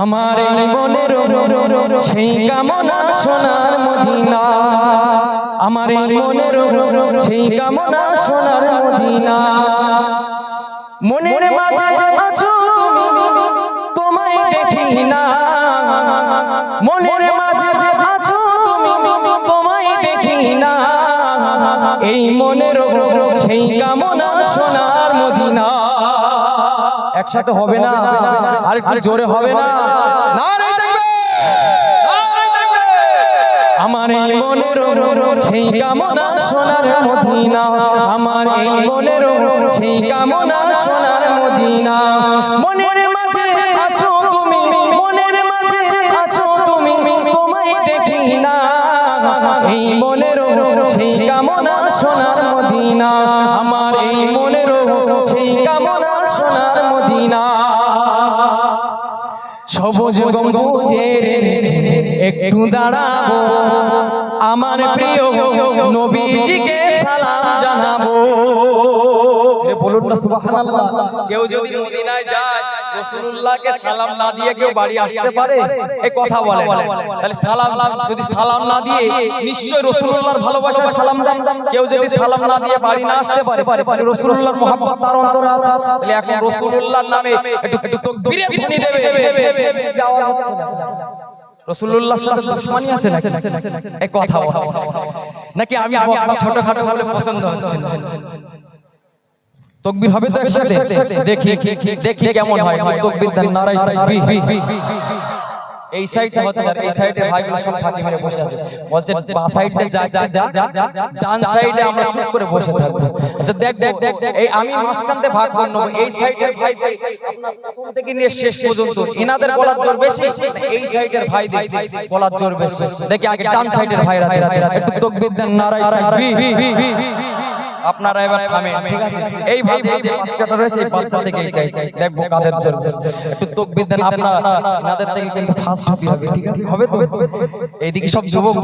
আমার এই মনের সেই কামনা সোনার মদিনা। আমার এই মনের সেই কামনা সোনার মদিনা। মনের মাঝে আছো তুমি, তোমায় দেখি না। মনের মাঝে আছো তুমি, তোমায় দেখি না। এই মনের সেই কামনা সোনার মদিনা। একসাথে হবে না। আর একটু জোরে হবে না। আমার এই মনের সেই কামনা সোনার মদিনা। আমার এই মনের সেই কামনা সোনার মদিনা। মনের তোমায় দেখি না এই মনের সেই কামনা সোনার মদিনা। আমার এই মনের সেই কামনা সোনার মদিনা। সবুজ গম্বুজের একটু দাঁড়াবো। আমার প্রিয় নবীজিকে সালাম জানাব। বলুন না, সুবহানাল্লাহ। কেউ যদি মদিনায় যায় রাসূলুল্লাহকে সালাম না দিয়ে কেউ বাড়ি আসতে পারে? এই কথা বলে তাহলে সালাম যদি সালাম না দিয়ে নিশ্চয় রাসূলুল্লাহর ভালোবাসায় সালাম দেন। কেউ যদি সালাম না দিয়ে বাড়ি না আসতে পারে। তাহলে রাসূলুল্লাহর মহব্বত তার অন্তরে আছে। তাহলে এখন রাসূলুল্লাহর নামে একটু একটু তাকবীরের ধ্বনি দেবে। দেওয়া হচ্ছে না। রসুল্লাহর সাথে দুশ্মনী আছে নাকি? এই কথা নাকি আমি বক্তা ছোটখাটো বলে পছন্দ হচ্ছে? তকবীর হবে তো একসাথে দেখি দেখি কেমন হয় তকবীর দেন নারাই এই সাইডে হচ্ছে আর এই সাইডে ভাইগুলো সব ফাঁকি মেরে বসে আছে বলছে বা সাইডে যা যা যা ডান সাইডে আমরা চুপ করে বসে থাকব আচ্ছা দেখ দেখ এই আমি মাঝখানতে ভাগ করে নেব এই সাইডের ভাই আপনার প্রথম থেকে নিয়ে শেষ পর্যন্ত এনাদের বলার জোর বেশি এই সাইডের ভাই বলার জোর বেশি দেখি আগে ডান সাইডের ভাইরা একটু তকবীর দেন তাকবীর আপনারা এবার থামেন, ঠিক আছে? যে বাচ্চাটা রয়েছে, এই বাচ্চা থেকে সাইড দেখব কাদের জোর একটু তকবীর আপনারা, এনাদের থেকে কিন্তু ফার্স্ট হবে, ঠিক আছে? হবে তো? এইদিকে সব যুবক,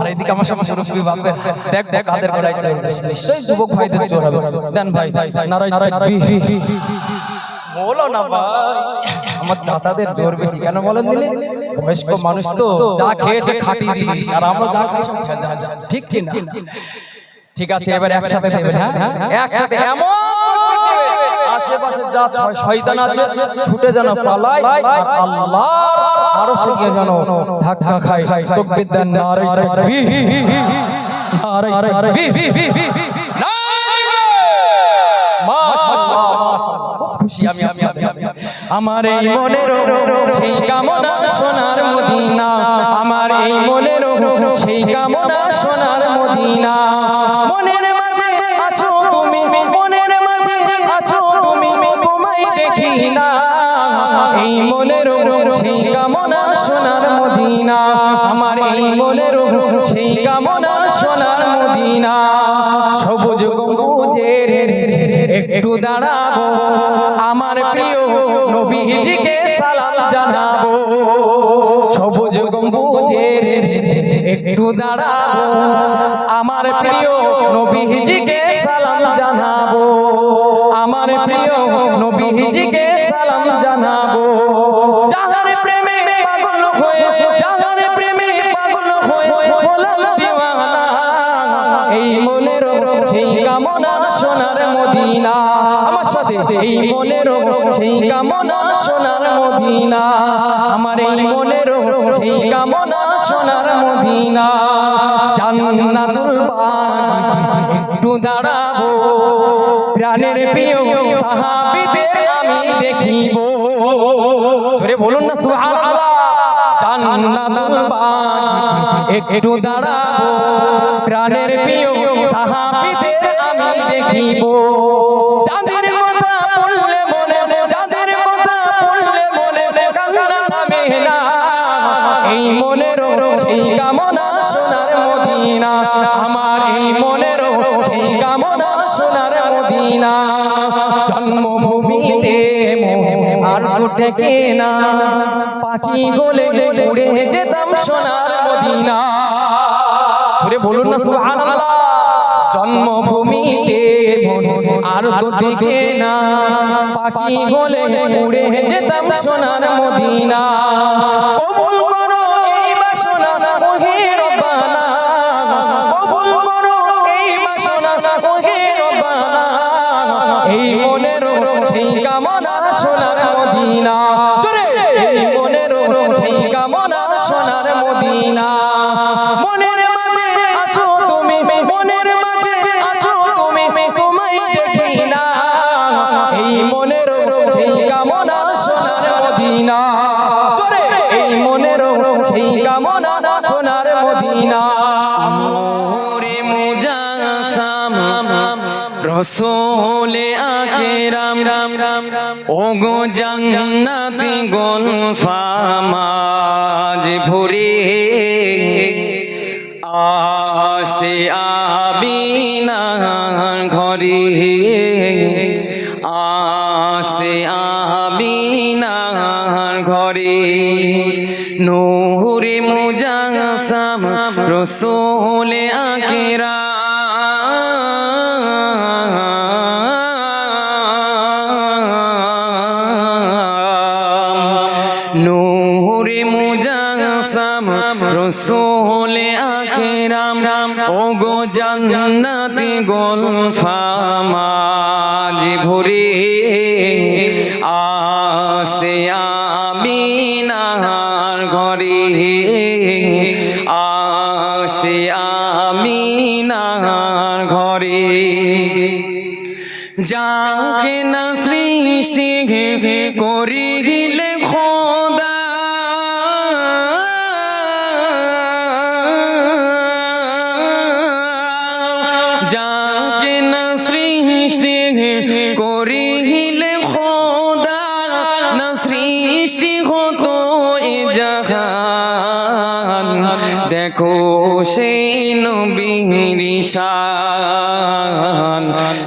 আর এইদিকে আমার সব মুরব্বী বাপের দেখ দেখ, কাদের চাই নিশ্চয়ই যুবক ভাইদের জোর হবে। দেন ভাই নারাই তাকবীর বলো না ভাই, আমার চাচাদের জোর বেশি কেন বলেন দিলে? বয়স্ক মানুষ তো, যা খেয়েছে খাটি আর আমরা যা খাই ঠিক কি না ঠিক আছে এবার একসাথে দেবেন হ্যাঁ? একসাথে এমন আশেপাশে যা শয়তান আছে ছুটে যেন পালায় আর আল্লাহ আরও সে গিয়ে যেন ধাক্কা খায়। তকবীর দেন নারাই তাকবীর। নারাই তাকবীর। মাশাআল্লাহ মাশাআল্লাহ। খুশি আমি। আমার এই মনের সেই কামনা সোনার মদিনা। আমার এই মনের সেই কামনা সোনার মদিনা। মনের মাঝে আছো তুমি মনের মাঝে আছো তুমি তোমায় দেখি না। এই মনের সেই কামনা সোনার মদিনা। আমার এই মনের সেই কামনা সোনার মদিনা। সবুজ গম্বুজের নিচে একটু দাঁড়াবো। আমার প্রিয় নবীজিকে সালাম জানাব। সবুজ গম্বুজের একটু দাঁড়াবো। আমার প্রিয় নবীজিকে সালাম জানাব। আমার প্রিয় নবীজিকে সোনার মদিনা। আমার সাথে এই মনের সেই কামনা সোনার মদিনা। আমার এই মনের সেই কামনা সোনার মদিনা। জান্নাতুল বাগিতে একটু দাঁড়াবো। প্রাণের প্রিয় সাহাবীদের আমি দেখিব। বলুন না, সুবহানাল্লাহ। জান্নাতুল বাগিতে একটু দাঁড়াবো। প্রাণের প্রিয় সাহাবীদের আমি দেখিব। যাদের কথা পড়লে মনে যাদের কথা মনে কান্না থামে না। এই মনের সেই কামনা সোনার মদিনা। আমার এই মনের সেই কামনা সোনার মদিনা। জন্মভূমিতে মন আর ঠেকে না পাখি হলে উড়ে যেতাম সোনার মদিনা। ধরে বলুন না, সুবহানাল্লাহ। জন্মভূমিতে আর তো দেখে না। পাখি হলে উড়ে যেতাম সোনার মদিনা। কবুল করো এই বাসনা ওহে রব্বানা। কবুল করো এই বাসনা ওহে রব্বানা। এই মনের সেই কামনা সোনার মদিনা। এই মনে সোনার মদিনা। মনের মাঝে আছো তুমি, মনের মাঝে আছো তুমি, তোমায় দেখি না। এই মনের সেই কামনা সোনার মদিনা। এই মনের সেই কামনা সোনার মদিনা। মোরে মুজাসাম, রসোলে আকেরাম ও গো জান্নাতি গোলফামাজ ঘরে আসে আমিনার ঘরে। নূরে মুজাসাম রসোলে আকেরা। যাকে না সৃষ্টি করি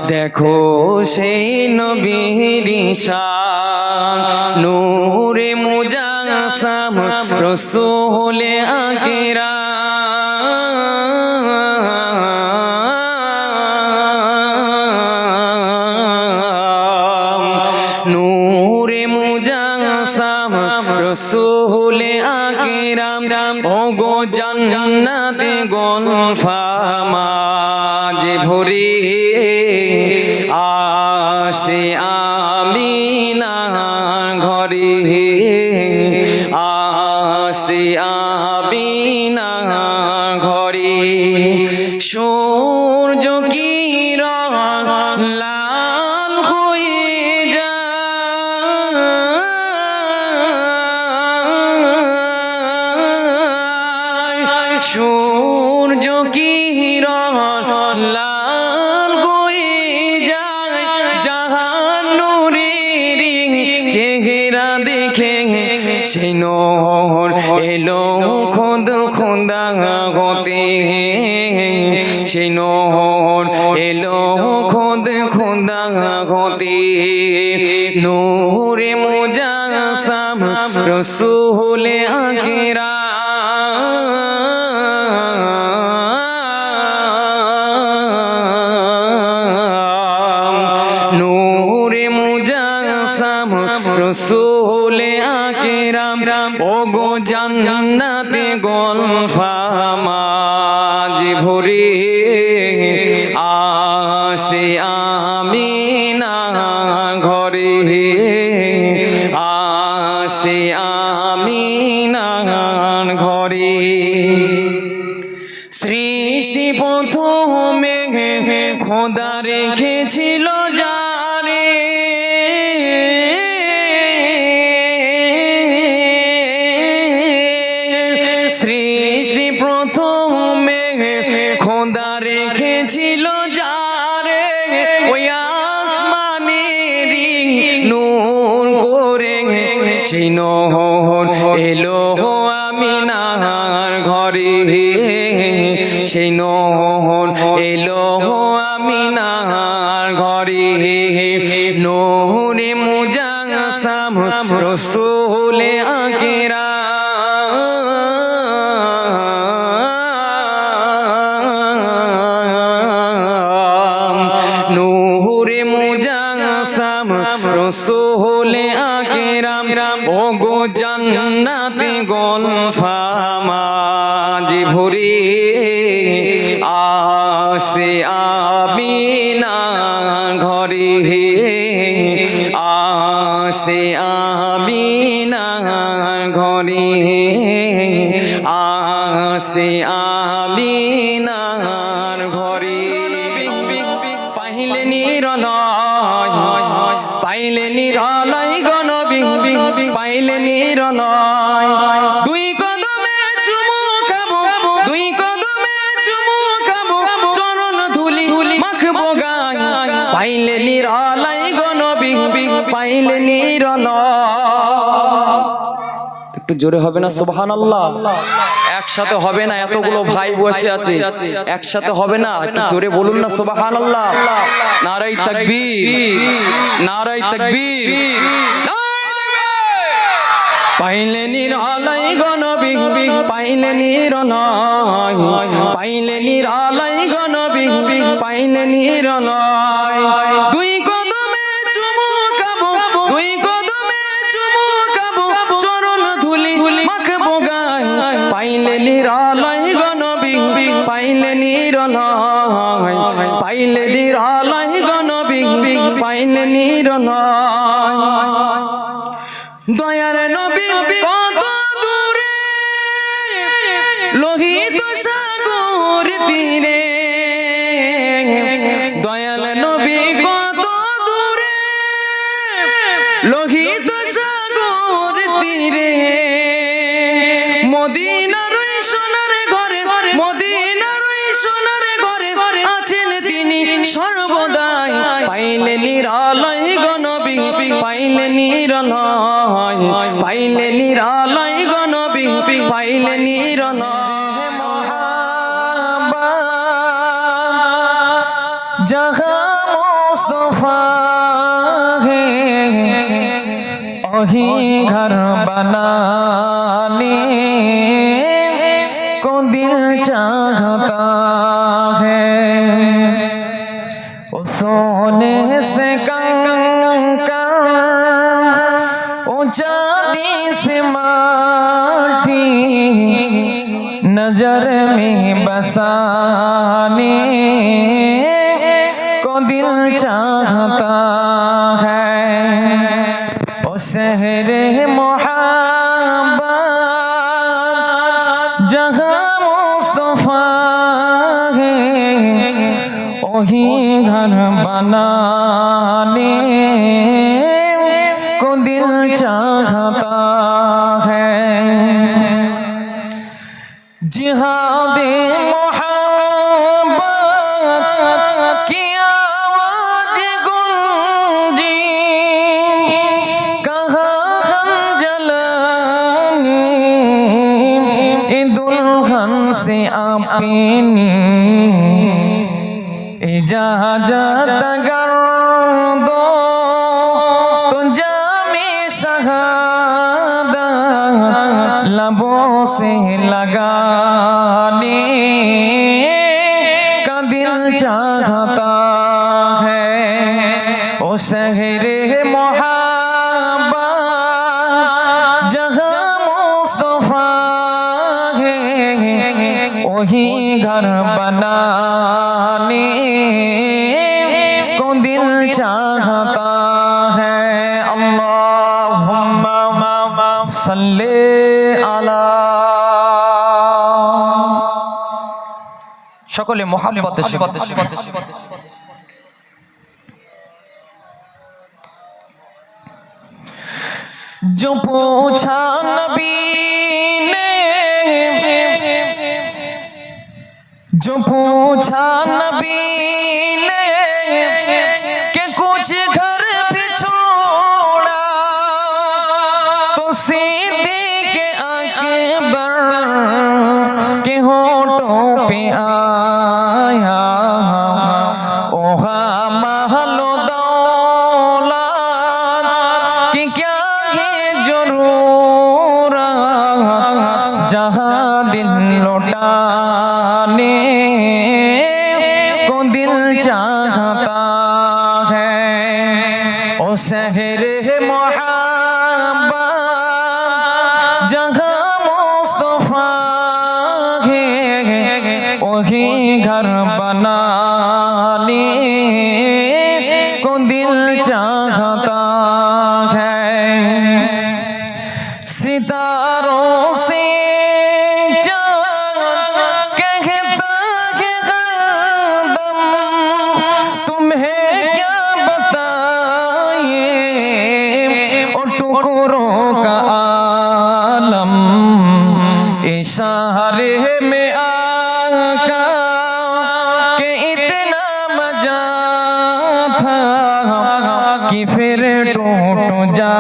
দেখো সেই নবীর শান নূরে মুজাসাম, রসুলে আকিরা নূরে মুজাসাম, রসুলে আকিরাম। ও গো জান্নাতে গলফামাজ ভরে আসে আমি না ঘরে। আসে আমিনা সেই এলো খোদ খোদা হতে সেই এলো খোদ খোদা হতে নূরে মুজাসাম রসুলে এলো আমিনার ঘরে। সেই নহন এলো আমিনার ঘরে। নহরে মুজাসাম রসুলে জান্নাতে গলফামাজ ভরে আসে আবিনা ঘরে। আসে আমিনার ঘরে। আসে আমিনার ঘরে। পাইলে নিরলয় পাইলে নিরলয় গণবি, পাইলে নিরলয়। পাইলে নিরলয় একটু জোরে হবে না? সুবহান আল্লাহ একসাথে হবে না? এতগুলো ভাই বসে আছে। একসাথে হবে না? জোরে বলুন না? সুবহান আল্লাহ নারাই তাকবীর। নারাই তাকবীর। পাইলে নিরালাই গনবি পাইলে পাইলে নিরালাই গনবি পাইলে দুই দুই কদমে চুমু খাব, চরণ ধুলি মাখবো গায়। পাইলে নিরালাই গনবি পাইলে নিরলয়। পাইলে নিরালাই গনবি পাইলে নিরলয়। দয়ার নবী কত দূরে, লোহিত সাগর তীরে। দয়াল নবী পাইলে নিরলয় গণবি পাইলে নিরলয় পাইলে নিরলয় গণবি পাইলে নিরলয় হে, অহি ঘর বনানে কো দিল চাহতা ऊँचा से माटी नज़र में बसाने को दिल चाहता है। ओ शहर मोहब्बत जहाँ मुस्तफ़ा है वही घर बनाने। को दिल चाहता है जिहादे मोहब्बत की आवाज गूंजी कहाँ हम जलानी ए दुल्हन से अपनी इजाजत कर से সকলে মহাব্বতে जो पूछा नबी ने जो पूछा नबी শহর মোহাম্মা জগা মুস্তফা হে ওহি ঘর বনালি ফের টোটো যা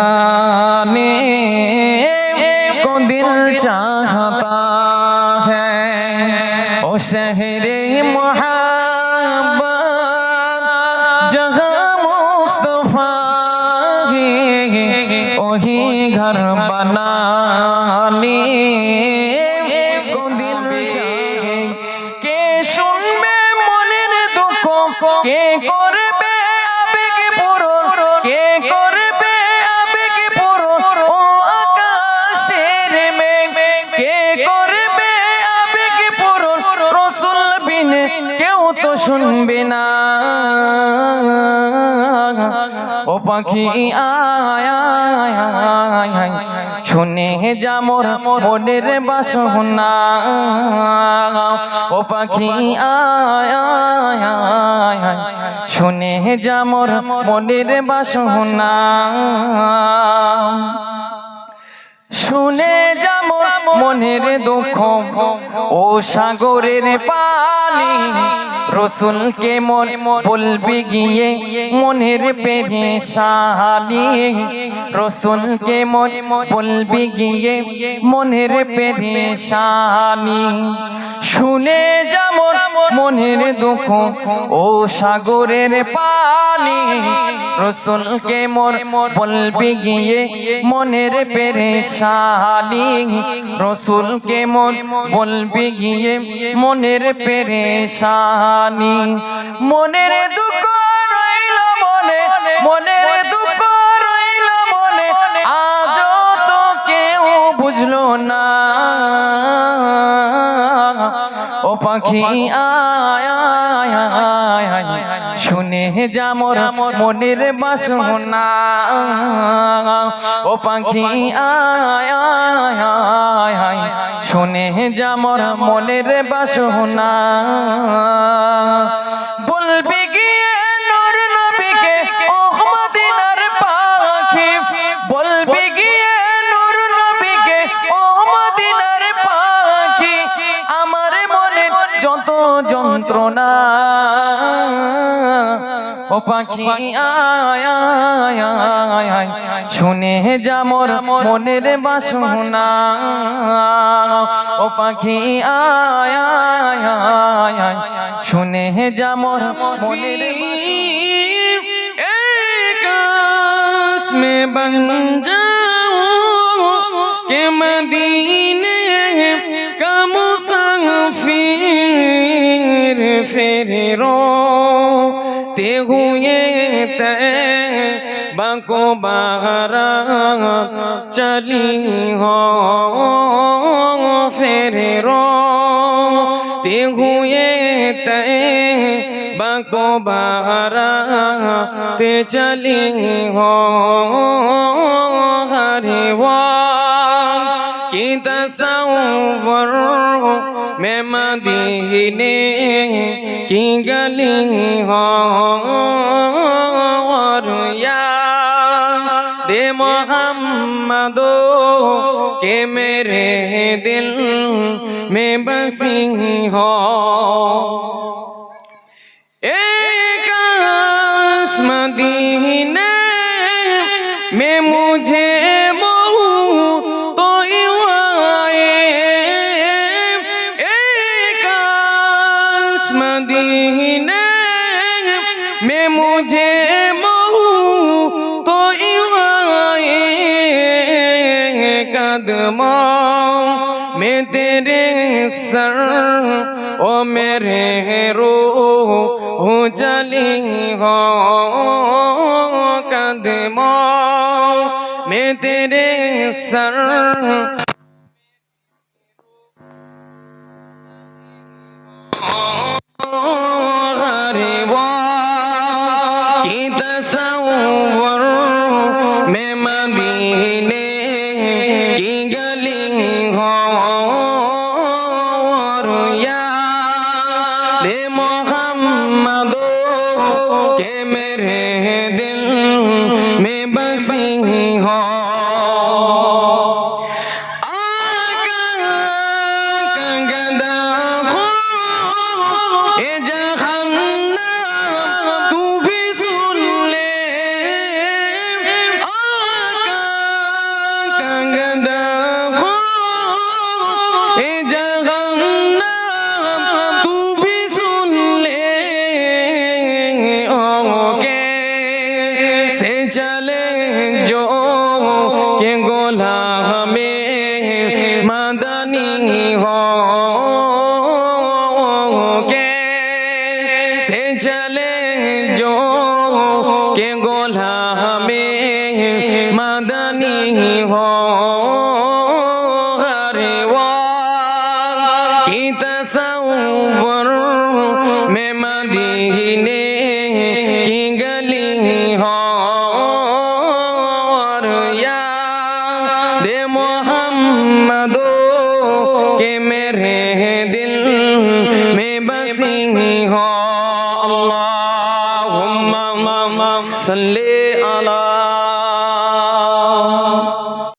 বিনে কেউ তো শুনবে না। ও পাখি আয় শুনে যা মোর মনের বাসনা। ও পাখি আয়, শুনে যা মোর মনের বাসনা। শুনে যাম মনের দুঃখ ও সাগরের পানি। রসুলকে মন বলবি গিয়ে, মনের পেরেশানি রসুলকে মন বলবি গিয়ে, মনের পেরেশানি শুনে যেমন মনের দুঃখ ও সাগরের পানি রসুলকে মোর বলবি গিয়ে, মনের পেরেশানি রসুলকে মোর বলবি গিয়ে, মনের পেরেশানি মনের দুঃখ রইল মনে মনের দুঃখ রইল মনে। আজ তো কেউ বুঝলো না। ও পাখি আয়, আয়, আয়, শুনে যামর মনের বাসনা ও পাখি আয় আয়, শুনে যা মোর মনের বাসনা পাখি শুনে যা মোর মনের বাসনা ও পাখি আয়া শুনে যা মোর মনের মে বন কে মদিনে কম সঙ্গ ফির ফের রো তে বাঁকো বাহারা চলি হো ফেরে রো তে হুয়ে তে বাঁকো বাহারা তে চলি হো হরে ওয়া কি তসৌর মে মদিনে কি গলি হো করুয়া দে মোহাম্মদ কে মেরে দিল মে বসি হো এক মদিনা कदमों में तेरे सर ओ मेरे रो हो जली हो कदमों में तेरे सर की के मेरे दिल में बसी हो।